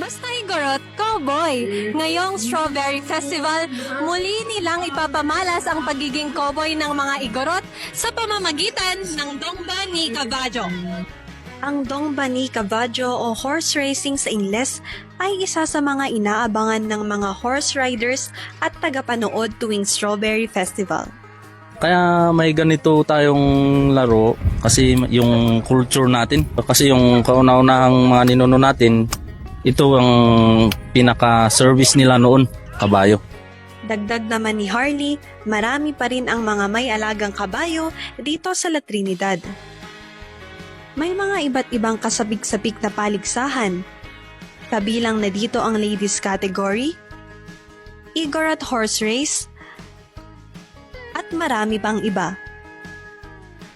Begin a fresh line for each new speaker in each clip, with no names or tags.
Basta Igorot, cowboy! Ngayong Strawberry Festival, muli nilang ipapamalas ang pagiging cowboy ng mga Igorot sa pamamagitan ng Dongba ni Caballo. Ang Dongba ni Caballo o horse racing sa Ingles ay isa sa mga inaabangan ng mga horse riders at tagapanood tuwing Strawberry Festival.
Kaya may ganito tayong laro kasi yung culture natin. Kasi yung kauna-unahang mga ninuno natin, ito ang pinaka-service nila noon, kabayo.
Dagdag naman ni Harley, marami pa rin ang mga may alagang kabayo dito sa La Trinidad. May mga iba't ibang kasabik-sabik na paligsahan. Kabilang na dito ang ladies category, Igor horse race, at marami pang iba.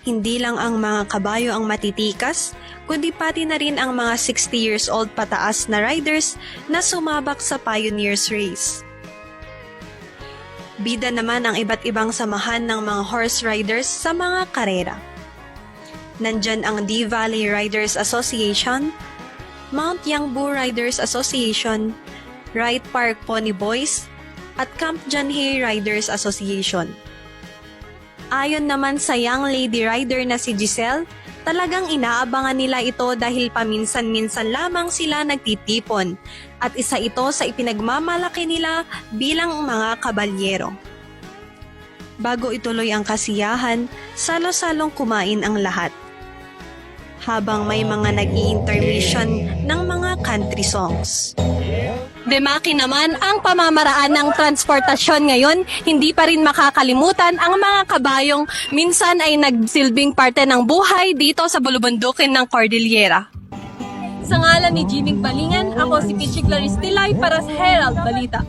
Hindi lang ang mga kabayo ang matitikas, kundi pati na rin ang mga 60 years old pataas na riders na sumabak sa Pioneers Race. Bida naman ang iba't ibang samahan ng mga horse riders sa mga karera. Nandyan ang D Valley Riders Association, Mount Yangbu Riders Association, Wright Park Pony Boys, at Camp Janhay Riders Association. Ayon naman sa young lady rider na si Giselle, talagang inaabangan nila ito dahil paminsan-minsan lamang sila nagtitipon at isa ito sa ipinagmamalaki nila bilang mga kabalyero. Bago ituloy ang kasiyahan, salo-salong kumain ang lahat. Habang may mga nag intermission ng mga country songs. Demaki naman ang pamamaraan ng transportasyon ngayon, hindi pa rin makakalimutan ang mga kabayong minsan ay nagsilbing parte ng buhay dito sa bulubundukin ng Cordillera. Sa ngalan ni Jimmy Balingan, ako si Pichi Clarice Tilay para sa Herald Balita.